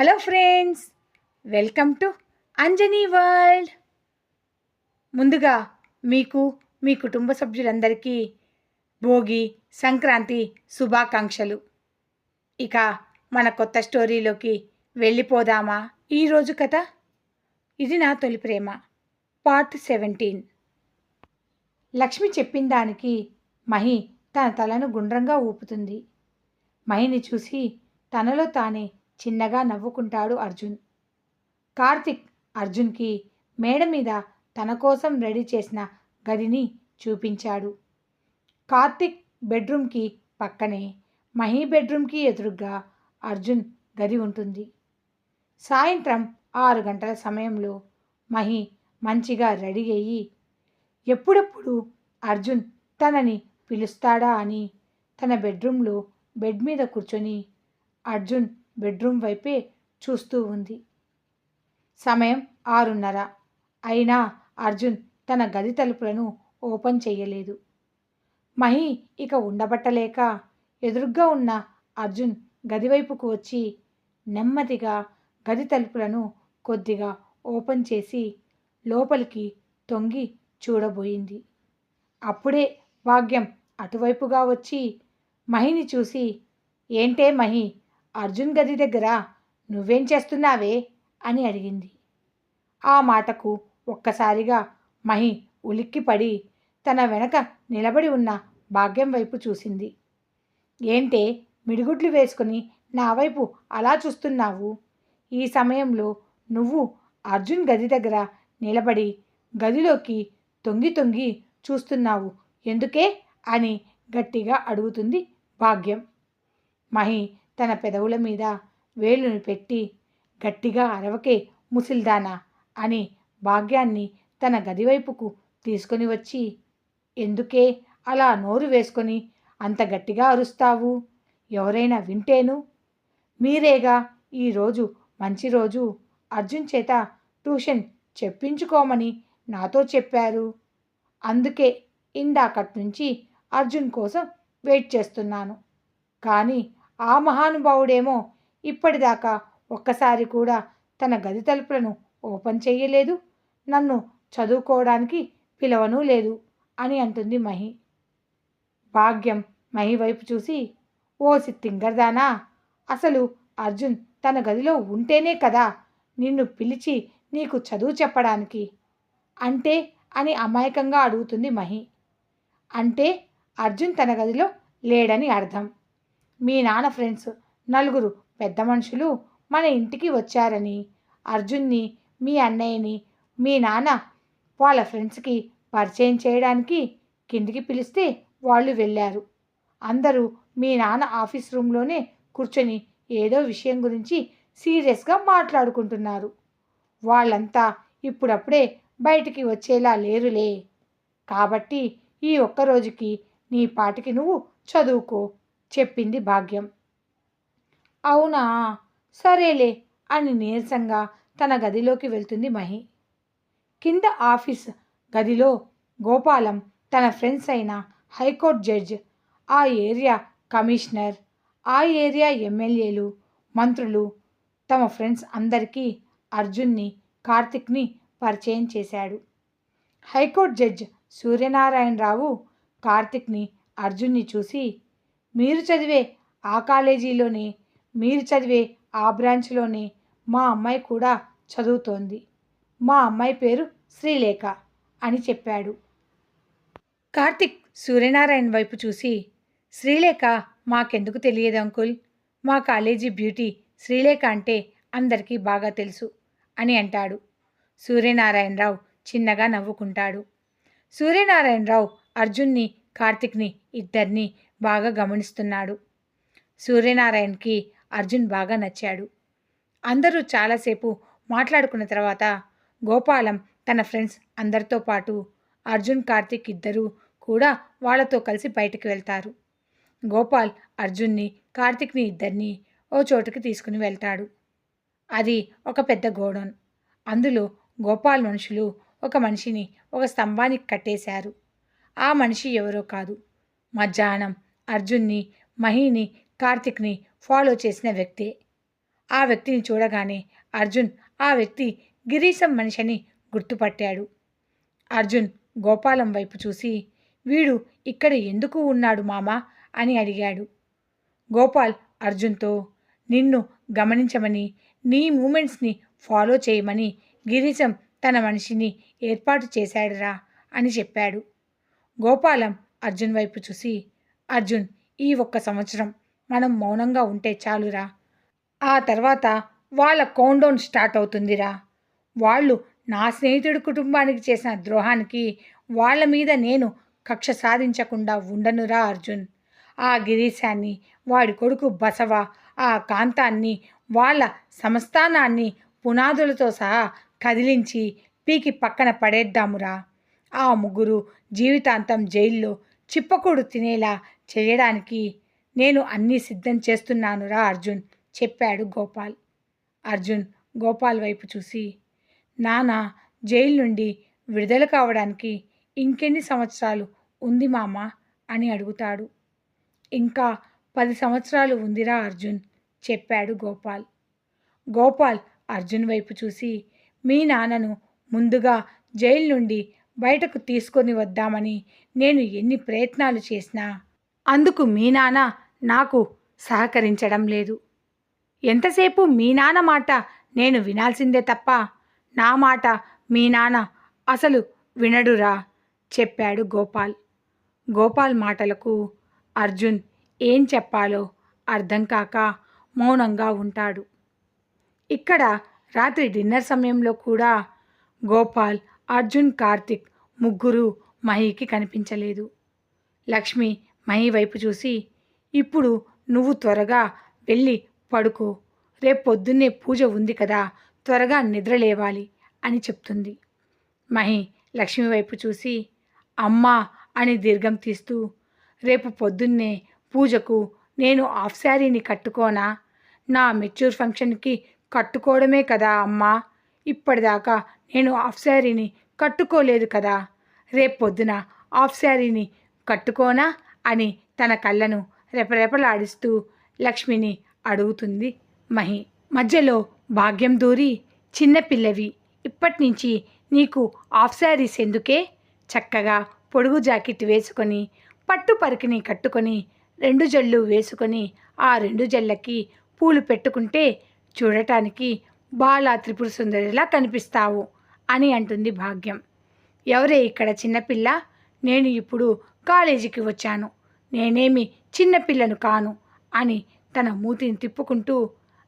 Hello friends welcome to Anjani world. ముందుగా మీకు మీ కుటుంబ సభ్యులందరికీ భోగి సంక్రాంతి శుభాకాంక్షలు. ఇక మన కొత్త స్టోరీలోకి వెళ్ళిపోదామా? ఈరోజు కథ ఇది నా తొలి ప్రేమ. Part seventeen. లక్ష్మి చెప్పిన దానికి మహి తన తలను గుండ్రంగా ఊపుతుంది. మహిని చూసి తనలో తానే చిన్నగా నవ్వుకుంటాడు అర్జున్. కార్తిక్ అర్జున్కి మేడ మీద తన కోసం రెడీ చేసిన గదిని చూపించాడు. కార్తిక్ బెడ్రూమ్కి పక్కనే మహి బెడ్రూమ్కి ఎదురుగ్గా అర్జున్ గది ఉంటుంది. సాయంత్రం ఆరు గంటల సమయంలో మహి మంచిగా రెడీ అయ్యి ఎప్పుడెప్పుడు అర్జున్ తనని పిలుస్తాడా? అని తన బెడ్రూమ్లో బెడ్ మీద కూర్చొని అర్జున్ బెడ్రూమ్ వైపే చూస్తూ ఉంది. సమయం ఆరున్నర. అయినా అర్జున్ తన గది తలుపులను ఓపెన్ చేయలేదు మహి ఇక ఉండబట్టలేక ఎదురుగ్గా ఉన్న అర్జున్ గదివైపుకు వచ్చి నెమ్మదిగా గది తలుపులను కొద్దిగా ఓపెన్ చేసి లోపలికి తొంగి చూడబోయింది. అప్పుడే భాగ్యం అటువైపుగా వచ్చి మహిని చూసి ఏంటే మహి అర్జున్ గది దగ్గర నువ్వేం చేస్తున్నావే? అని అడిగింది. ఆ మాటకు ఒక్కసారిగా మహి ఉలిక్కిపడి తన వెనక నిలబడి ఉన్న భాగ్యం వైపు చూసింది. ఏంటే మిడిగుడ్లు వేసుకుని నా వైపు అలా చూస్తున్నావు? ఈ సమయంలో నువ్వు అర్జున్ గది దగ్గర నిలబడి గదిలోకి తొంగి తొంగి చూస్తున్నావు ఎందుకే? అని గట్టిగా అడుగుతుంది భాగ్యం. మహి తన పెదవుల మీద వేలును పెట్టి గట్టిగా అరవకే ముసిల్దానా అని భాగ్యాన్ని తన గదివైపుకు తీసుకొని వచ్చి ఎందుకే అలా నోరు వేసుకొని అంత గట్టిగా అరుస్తావు? ఎవరైనా వింటేను? మీరేగా ఈరోజు మంచి రోజు? అర్జున్ చేత ట్యూషన్ చెప్పించుకోమని నాతో చెప్పారు. అందుకే ఇందాకటి నుంచి అర్జున్ కోసం వెయిట్ చేస్తున్నాను. కానీ ఆ మహానుభావుడేమో ఇప్పటిదాకా ఒక్కసారి కూడా తన గది తలుపులను ఓపెన్ చేయలేదు నన్ను చదువుకోవడానికి పిలవనూ లేదు అని అంటుంది మహి. భాగ్యం మహి వైపు చూసి ఓ సిత్తింగర్దానా అసలు అర్జున్ తన గదిలో ఉంటేనే కదా నిన్ను పిలిచి నీకు చదువు చెప్పడానికి? అంటే అని అమాయకంగా అడుగుతుంది మహి. అంటే అర్జున్ తన గదిలో లేడని అర్థం. మీ నాన్న ఫ్రెండ్స్ నలుగురు పెద్ద మనుషులు మన ఇంటికి వచ్చారని అర్జున్ని మీ అన్నయ్యని మీ నాన్న వాళ్ళ ఫ్రెండ్స్కి పరిచయం చేయడానికి కిందికి పిలిస్తే వాళ్ళు వెళ్ళారు. అందరూ మీ నాన్న ఆఫీస్ రూమ్లోనే కూర్చొని ఏదో విషయం గురించి సీరియస్గా మాట్లాడుకుంటున్నారు. వాళ్ళంతా ఇప్పుడప్పుడే బయటికి వచ్చేలా లేరులే. కాబట్టి ఈ ఒక్క రోజుకి నీ పాటికి నువ్వు చదువుకో. చెప్పింది భాగ్యం. అవునా? సరేలే అని నీరసంగా తన గదిలోకి వెళ్తుంది మహి. కింద ఆఫీస్ గదిలో గోపాలం తన ఫ్రెండ్స్ అయిన హైకోర్టు జడ్జ్ ఆ ఏరియా కమిషనర్ ఆ ఏరియా ఎమ్మెల్యేలు మంత్రులు తమ ఫ్రెండ్స్ అందరికీ అర్జున్ని కార్తిక్ని పరిచయం చేశాడు. హైకోర్టు జడ్జ్ సూర్యనారాయణరావు కార్తిక్ని అర్జున్ని చూసి మీరు చదివే ఆ కాలేజీలోనే మీరు చదివే ఆ బ్రాంచ్లోనే మా అమ్మాయి కూడా చదువుతోంది. మా అమ్మాయి పేరు శ్రీలేఖ అని చెప్పాడు. కార్తిక్ సూర్యనారాయణ వైపు చూసి శ్రీలేఖ మాకెందుకు తెలియదు అంకుల్? మా కాలేజీ బ్యూటీ శ్రీలేఖ అంటే అందరికీ బాగా తెలుసు అని అంటాడు. సూర్యనారాయణరావు చిన్నగా నవ్వుకుంటాడు. సూర్యనారాయణరావు అర్జున్ని కార్తిక్ని ఇద్దరిని బాగా గమనిస్తున్నాడు. సూర్యనారాయణకి అర్జున్ బాగా నచ్చాడు. అందరూ చాలాసేపు మాట్లాడుకున్న తర్వాత గోపాలం తన ఫ్రెండ్స్ అందరితో పాటు అర్జున్ కార్తిక్ ఇద్దరూ కూడా వాళ్ళతో కలిసి బయటికి వెళ్తారు. గోపాల్ అర్జున్ని కార్తిక్ని ఇద్దరిని ఓ చోటుకి తీసుకుని వెళ్తాడు. అది ఒక పెద్ద గోడౌన్. అందులో గోపాల్ మనుషులు ఒక మనిషిని ఒక స్తంభానికి కట్టేశారు. ఆ మనిషి ఎవరో కాదు. మధ్యాహ్నం అర్జున్ని మహిని కార్తిక్ని ఫాలో చేసిన వ్యక్తే. ఆ వ్యక్తిని చూడగానే అర్జున్ ఆ వ్యక్తి గిరీశం మనిషిని గుర్తుపట్టాడు. అర్జున్ గోపాలం వైపు చూసి వీడు ఇక్కడ ఎందుకు ఉన్నాడు మామా? అని అడిగాడు. గోపాల్ అర్జున్తో నిన్ను గమనించమని నీ మూమెంట్స్ని ఫాలో చేయమని గిరీశం తన మనిషిని ఏర్పాటు చేశాడురా అని చెప్పాడు. గోపాలం అర్జున్ వైపు చూసి అర్జున్ ఈ ఒక్క సంవత్సరం మనం మౌనంగా ఉంటే చాలురా. ఆ తర్వాత వాళ్ళ కౌండౌన్ స్టార్ట్ అవుతుందిరా. వాళ్ళు నా స్నేహితుడి కుటుంబానికి చేసిన ద్రోహానికి వాళ్ళ మీద నేను కక్ష సాధించకుండా ఉండనురా అర్జున్. ఆ గిరీశాన్ని వాడి కొడుకు బసవ ఆ కాంతాన్ని వాళ్ళ సంస్థానాన్ని పునాదులతో సహా కదిలించి పీకి పక్కన పడేద్దామురా. ఆ ముగ్గురు జీవితాంతం జైల్లో చిప్పకూడు తినేలా చేయడానికి నేను అన్నీ సిద్ధం చేస్తున్నానురా అర్జున్ చెప్పాడు గోపాల్. అర్జున్ గోపాల్ వైపు చూసి నాన్న జైలు నుండి విడుదల కావడానికి ఇంకెన్ని సంవత్సరాలు ఉంది మామ? అని అడుగుతాడు. ఇంకా పది సంవత్సరాలు ఉందిరా అర్జున్ చెప్పాడు గోపాల్. గోపాల్ అర్జున్ వైపు చూసి మీ నాన్నను ముందుగా జైలు నుండి బయటకు తీసుకొని వద్దామని నేను ఎన్ని ప్రయత్నాలు చేసినా అందుకు మీ నాన్న నాకు సహకరించడం లేదు. ఎంతసేపు మీ నాన్న మాట నేను వినాల్సిందే తప్ప నా మాట మీ నాన్న అసలు వినడురా చెప్పాడు గోపాల్. గోపాల్ మాటలకు అర్జున్ ఏం చెప్పాలో అర్థం కాక మౌనంగా ఉంటాడు. ఇక్కడ రాత్రి డిన్నర్ సమయంలో కూడా గోపాల్ అర్జున్ కార్తిక్ ముగ్గురు మహికి కనిపించలేదు. లక్ష్మి మహి వైపు చూసి ఇప్పుడు నువ్వు త్వరగా వెళ్ళి పడుకో. రేపు పొద్దున్నే పూజ ఉంది కదా త్వరగా నిద్ర లేవాలి అని చెప్తుంది. మహి లక్ష్మి వైపు చూసి అమ్మా అని దీర్ఘం తీస్తూ రేపు పొద్దున్నే పూజకు నేను ఆఫ్ శారీని కట్టుకోనా? నా మెచ్యూర్ ఫంక్షన్కి కట్టుకోవడమే కదా అమ్మా. ఇప్పటిదాకా నేను ఆఫ్ శారీని కట్టుకోలేదు కదా. రేపొద్దున ఆఫ్ శారీని కట్టుకోనా అని తన కళ్ళను రెపరెపలాడిస్తూ లక్ష్మిని అడుగుతుంది మహి. మధ్యలో భాగ్యం దూరి చిన్నపిల్లవి ఇప్పటినుంచి నీకు ఆఫ్ శారీస్ ఎందుకే? చక్కగా పొడుగు జాకెట్ వేసుకొని పట్టు పరికిని కట్టుకొని రెండు జళ్ళు వేసుకొని ఆ రెండు జళ్ళకి పూలు పెట్టుకుంటే చూడటానికి బాలా త్రిపుర సుందరిలా కనిపిస్తావు. అని అంటుంది భాగ్యం. ఎవరే ఇక్కడ చిన్నపిల్ల నేను ఇప్పుడు కాలేజీకి వచ్చాను. నేనేమి చిన్నపిల్లను కాను అని తన మూతిని తిప్పుకుంటూ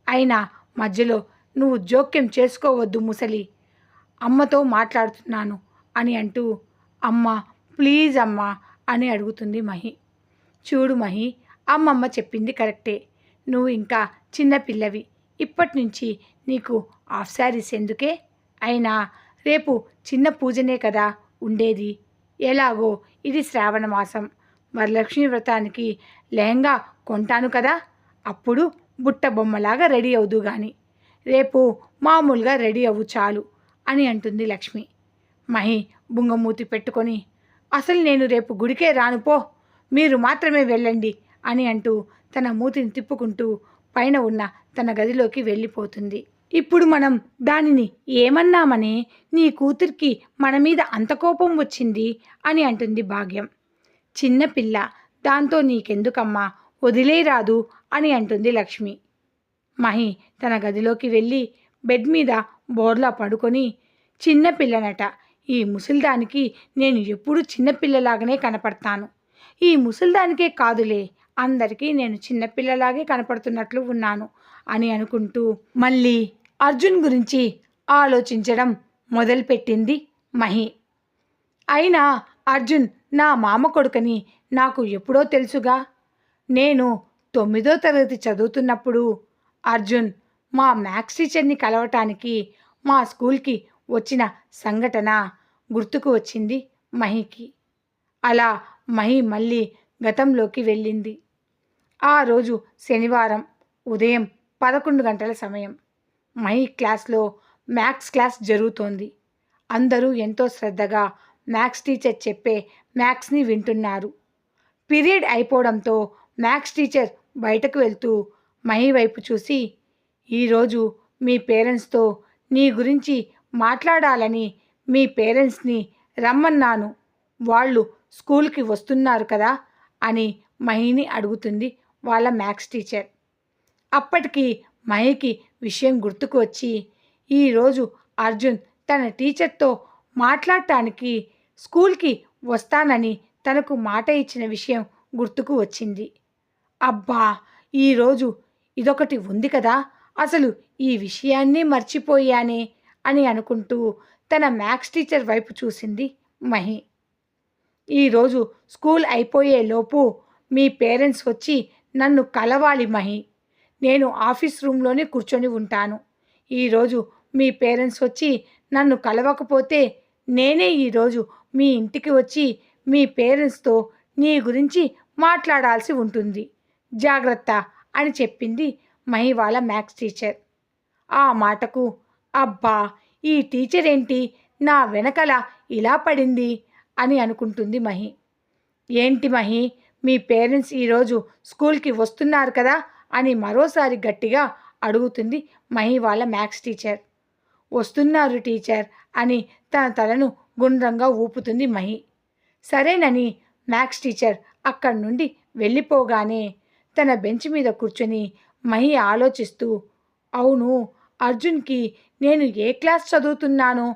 అయినా మధ్యలో నువ్వు జోక్యం చేసుకోవద్దు ముసలి. అమ్మతో మాట్లాడుతున్నాను అని అంటూ అమ్మ ప్లీజ్ అమ్మ అని అడుగుతుంది మహి. చూడు మహి అమ్మమ్మ చెప్పింది కరెక్టే. నువ్వు ఇంకా చిన్నపిల్లవి ఇప్పటి నుంచి నీకు హాఫ్ శారీస్ ఎందుకే? అయినా రేపు చిన్న పూజనే కదా ఉండేది. ఎలాగో ఇది శ్రావణ మాసం. వరలక్ష్మి వ్రతానికి లెహంగా కొంటాను కదా అప్పుడు బుట్ట బొమ్మలాగా రెడీ అవుదు గాని. రేపు మామూలుగా రెడీ అవ్వు చాలు అని అంటుంది లక్ష్మి. మహి బుంగమూతి పెట్టుకొని అసలు నేను రేపు గుడికే రాను పో మీరు మాత్రమే వెళ్ళండి అని అంటూ తన మూతిని తిప్పుకుంటూ పైన ఉన్న తన గదిలోకి వెళ్ళిపోతుంది. ఇప్పుడు మనం దానిని ఏమన్నామని నీ కూతురికి మన మీద అంత కోపం వచ్చింది అని అంటుంది భాగ్యం. చిన్నపిల్ల దాంతో నీకెందుకమ్మా? వదిలేరాదు అని అంటుంది లక్ష్మి. మహి తన గదిలోకి వెళ్ళి బెడ్ మీద బోర్లా పడుకొని చిన్నపిల్లనట ఈ ముసలిదానికి నేను ఎప్పుడూ చిన్నపిల్లలాగానే కనపడతాను. ఈ ముసలిదానికే కాదులే అందరికీ నేను చిన్నపిల్లలాగే కనపడుతున్నట్లు ఉన్నాను అని అనుకుంటూ మళ్ళీ అర్జున్ గురించి ఆలోచించడం మొదలుపెట్టింది మహి. అయినా అర్జున్ నా మామ కొడుకని నాకు ఎప్పుడో తెలుసుగా. నేను తొమ్మిదో తరగతి చదువుతున్నప్పుడు అర్జున్ మా మ్యాథ్స్ టీచర్ని కలవటానికి మా స్కూల్కి వచ్చిన సంఘటన గుర్తుకు వచ్చింది మహికి. అలా మహి మళ్ళీ గతంలోకి వెళ్ళింది. ఆ రోజు శనివారం ఉదయం పదకొండు గంటల సమయం. మహి క్లాస్లో మ్యాథ్స్ క్లాస్ జరుగుతోంది. అందరూ ఎంతో శ్రద్ధగా మ్యాథ్స్ టీచర్ చెప్పే మ్యాథ్స్ని వింటున్నారు. పీరియడ్ అయిపోవడంతో మ్యాథ్స్ టీచర్ బయటకు వెళ్తూ మహి వైపు చూసి ఈరోజు మీ పేరెంట్స్తో నీ గురించి మాట్లాడాలని మీ పేరెంట్స్ని రమ్మన్నాను. వాళ్ళు స్కూల్కి వస్తున్నారు కదా అని మహిని అడుగుతుంది వాళ్ళ మ్యాథ్స్ టీచర్. అప్పటికి మహికి విషయం గుర్తుకు వచ్చి ఈరోజు అర్జున్ తన టీచర్తో మాట్లాడటానికి స్కూల్కి వస్తానని తనకు మాట ఇచ్చిన విషయం గుర్తుకు వచ్చింది. అబ్బా ఈరోజు ఇదొకటి ఉంది కదా అసలు ఈ విషయాన్ని మర్చిపోయానే అని అనుకుంటూ తన మ్యాథ్స్ టీచర్ వైపు చూసింది మహి. ఈరోజు స్కూల్ అయిపోయే లోపు మీ పేరెంట్స్ వచ్చి నన్ను కలవాలి మహి. నేను ఆఫీస్ రూమ్లోనే కూర్చొని ఉంటాను. ఈరోజు మీ పేరెంట్స్ వచ్చి నన్ను కలవకపోతే నేనే ఈరోజు మీ ఇంటికి వచ్చి మీ పేరెంట్స్తో నీ గురించి మాట్లాడాల్సి ఉంటుంది. జాగ్రత్త అని చెప్పింది మహి వాళ్ళ మ్యాథ్స్ టీచర్. ఆ మాటకు అబ్బా ఈ టీచర్ ఏంటి? నా వెనకల ఇలా పడింది? అని అనుకుంటుంది మహి. ఏంటి మహి? మీ పేరెంట్స్ ఈరోజు స్కూల్కి వస్తున్నారు కదా అని మరోసారి గట్టిగా అడుగుతుంది మహి వాళ్ళ మ్యాథ్స్ టీచర్. వస్తున్నారు టీచర్ అని తన తలను గుండ్రంగా ఊపుతుంది మహి. సరేనని మ్యాథ్స్ టీచర్ అక్కడి నుండి వెళ్ళిపోగానే తన బెంచ్ మీద కూర్చొని మహి ఆలోచిస్తూ అవును అర్జున్కి నేను ఏ క్లాస్ చదువుతున్నానో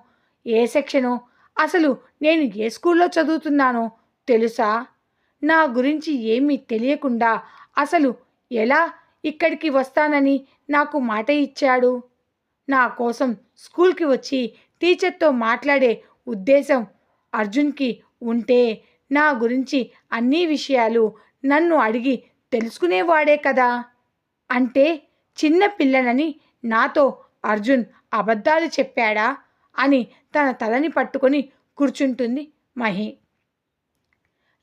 ఏ సెక్షను అసలు నేను ఏ స్కూల్లో చదువుతున్నానో తెలుసా? నా గురించి ఏమీ తెలియకుండా అసలు ఎలా ఇక్కడికి వస్తానని నాకు మాట ఇచ్చాడు. నా కోసం స్కూల్కి వచ్చి టీచర్తో మాట్లాడే ఉద్దేశం అర్జున్కి ఉంటే నా గురించి అన్ని విషయాలు నన్ను అడిగి తెలుసుకునేవాడే కదా. అంటే చిన్న పిల్లనని నాతో అర్జున్ అబద్ధాలు చెప్పాడా అని తన తలని పట్టుకొని కూర్చుంటుంది మహి.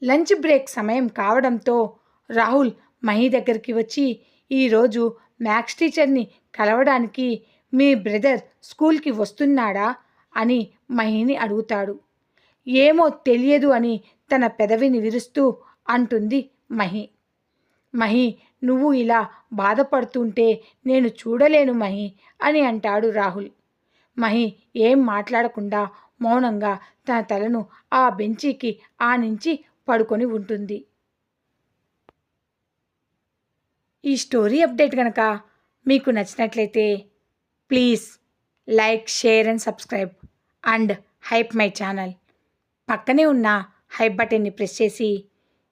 లంచ్ బ్రేక్ సమయం కావడంతో రాహుల్ మహి దగ్గరికి వచ్చి ఈరోజు మ్యాథ్స్ టీచర్ని కలవడానికి మీ బ్రదర్ స్కూల్కి వస్తున్నాడా అని మహిని అడుగుతాడు. ఏమో తెలియదు అని తన పెదవిని విరుస్తూ అంటుంది మహి. మహి నువ్వు ఇలా బాధపడుతుంటే నేను చూడలేను మహి అని అంటాడు రాహుల్. మహి ఏం మాట్లాడకుండా మౌనంగా తన తలను ఆ బెంచీకి ఆనించి పడుకొని ఉంటుంది. ఈ స్టోరీ అప్డేట్ కనుక మీకు నచ్చినట్లయితే please like share and subscribe and hype my channel. పక్కనే ఉన్న హైప్ బటన్ని ప్రెస్ చేసి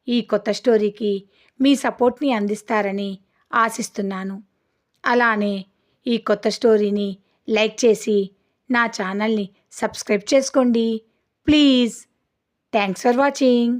ఈ కొత్త స్టోరీకి మీ సపోర్ట్ని అందిస్తారని ఆశిస్తున్నాను. అలానే ఈ కొత్త స్టోరీని లైక్ చేసి నా ఛానల్ని సబ్స్క్రైబ్ చేసుకోండి. Please thanks for watching.